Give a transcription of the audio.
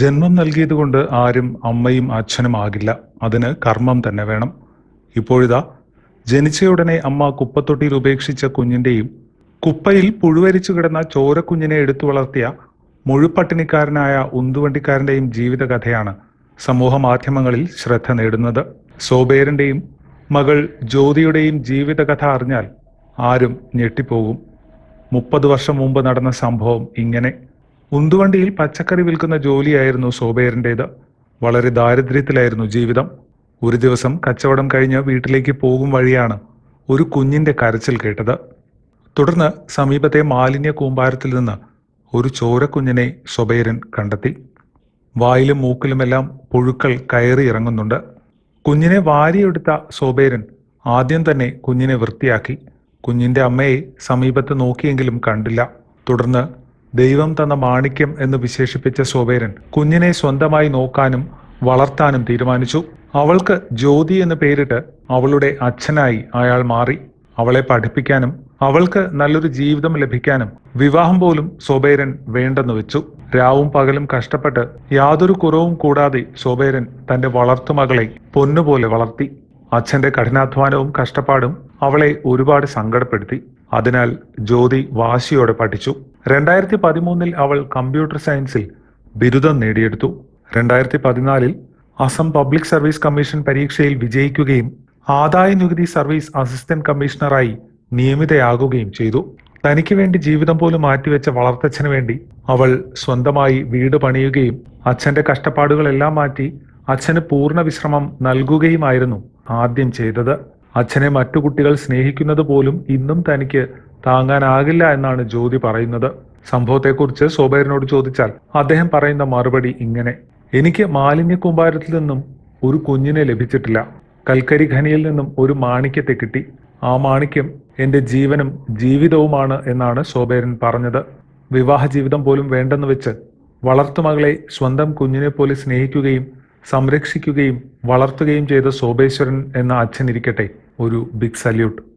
ജന്മം നൽകിയത് കൊണ്ട് ആരും അമ്മയും അച്ഛനും ആകില്ല. അതിന് കർമ്മം തന്നെ വേണം. ഇപ്പോഴിതാ ജനിച്ചയുടനെ അമ്മ കുപ്പത്തൊട്ടിയിൽ ഉപേക്ഷിച്ച കുഞ്ഞിന്റെയും കുപ്പയിൽ പുഴുവരിച്ചു കിടന്ന ചോരക്കുഞ്ഞിനെ എടുത്തു വളർത്തിയ മുഴുപട്ടിണിക്കാരനായ ഉന്തുവണ്ടിക്കാരന്റെയും ജീവിതകഥയാണ് സമൂഹ മാധ്യമങ്ങളിൽ ശ്രദ്ധ നേടുന്നത്. സോബേറിന്റെയും മകൾ ജ്യോതിയുടെയും ജീവിതകഥ അറിഞ്ഞാൽ ആരും ഞെട്ടിപ്പോകും. മുപ്പത് വർഷം മുമ്പ് നടന്ന സംഭവം ഇങ്ങനെ. ഉന്തുവണ്ടിയിൽ പച്ചക്കറി വിൽക്കുന്ന ജോലിയായിരുന്നു സോബേറിന്റേത് വളരെ ദാരിദ്ര്യത്തിലായിരുന്നു ജീവിതം. ഒരു ദിവസം കച്ചവടം കഴിഞ്ഞ് വീട്ടിലേക്ക് പോകും വഴിയാണ് ഒരു കുഞ്ഞിന്റെ കരച്ചിൽ കേട്ടത്. തുടർന്ന് സമീപത്തെ മാലിന്യ കൂമ്പാരത്തിൽ നിന്ന് ഒരു ചോരക്കുഞ്ഞിനെ സൊബൈരൻ കണ്ടെത്തി. വായിലും മൂക്കിലുമെല്ലാം പുഴുക്കൾ കയറി ഇറങ്ങുന്നുണ്ട്. കുഞ്ഞിനെ വാരിയെടുത്ത സോബേരൻ ആദ്യം തന്നെ കുഞ്ഞിനെ വൃത്തിയാക്കി. കുഞ്ഞിന്റെ അമ്മയെ സമീപത്ത് നോക്കിയെങ്കിലും കണ്ടില്ല. തുടർന്ന് ദൈവം തന്ന മാണിക്യം എന്ന് വിശേഷിപ്പിച്ച സോബേരൻ കുഞ്ഞിനെ സ്വന്തമായി നോക്കാനും വളർത്താനും തീരുമാനിച്ചു. അവൾക്ക് ജ്യോതി എന്ന് പേരിട്ട് അവളുടെ അച്ഛനായി അയാൾ മാറി. അവളെ പഠിപ്പിക്കാനും അവൾക്ക് നല്ലൊരു ജീവിതം ലഭിക്കാനും വിവാഹം പോലും സോബേരൻ വേണ്ടെന്ന് വെച്ചു. രാവും പകലും കഷ്ടപ്പെട്ട് യാതൊരു കുറവും കൂടാതെ സോബേരൻ തന്റെ വളർത്തുമകളെ പൊന്നുപോലെ വളർത്തി. അച്ഛന്റെ കഠിനാധ്വാനവും കഷ്ടപ്പാടും അവളെ ഒരുപാട് സങ്കടപ്പെടുത്തി. അതിനാൽ ജ്യോതി വാശിയോടെ പഠിച്ചു. രണ്ടായിരത്തി പതിമൂന്നിൽ അവൾ കമ്പ്യൂട്ടർ സയൻസിൽ ബിരുദം നേടിയെടുത്തു. രണ്ടായിരത്തി പതിനാലിൽ അസം പബ്ലിക് സർവീസ് കമ്മീഷൻ പരീക്ഷയിൽ വിജയിക്കുകയും ആദായ നികുതി സർവീസ് അസിസ്റ്റന്റ് കമ്മീഷണറായി നിയമിതയാകുകയും ചെയ്തു. തനിക്ക് വേണ്ടി ജീവിതം പോലും മാറ്റിവെച്ച വളർത്തച്ഛന് വേണ്ടി അവൾ സ്വന്തമായി വീട് പണിയുകയും അച്ഛന്റെ കഷ്ടപ്പാടുകളെല്ലാം മാറ്റി അച്ഛന് പൂർണ വിശ്രമം നൽകുകയുമായിരുന്നു ആദ്യം ചെയ്തത്. അച്ഛനെ മറ്റു കുട്ടികൾ സ്നേഹിക്കുന്നത് പോലും ഇന്നും തനിക്ക് താങ്ങാനാകില്ല എന്നാണ് ജ്യോതി പറയുന്നത്. സംഭവത്തെക്കുറിച്ച് സോബേറിനോട് ചോദിച്ചാൽ അദ്ദേഹം പറയുന്ന മറുപടി ഇങ്ങനെ. എനിക്ക് മാലിന്യ കൂമ്പാരത്തിൽ നിന്നും ഒരു കുഞ്ഞിനെ ലഭിച്ചിട്ടില്ല. കൽക്കരി ഖനിയിൽ നിന്നും ഒരു മാണിക്യത്തെ കിട്ടി. ആ മാണിക്യം എന്റെ ജീവനും ജീവിതവുമാണ് എന്നാണ് സോബേരൻ പറഞ്ഞത്. വിവാഹ ജീവിതം പോലും വേണ്ടെന്ന് വെച്ച് വളർത്തുമകളെ സ്വന്തം കുഞ്ഞിനെ പോലെ സ്നേഹിക്കുകയും സംരക്ഷിക്കുകയും വളർത്തുകയും ചെയ്ത സോബേശ്വരൻ എന്ന അച്ഛൻ ഇരിക്കട്ടെ. ഒരു ബിഗ് സല്യൂട്ട്.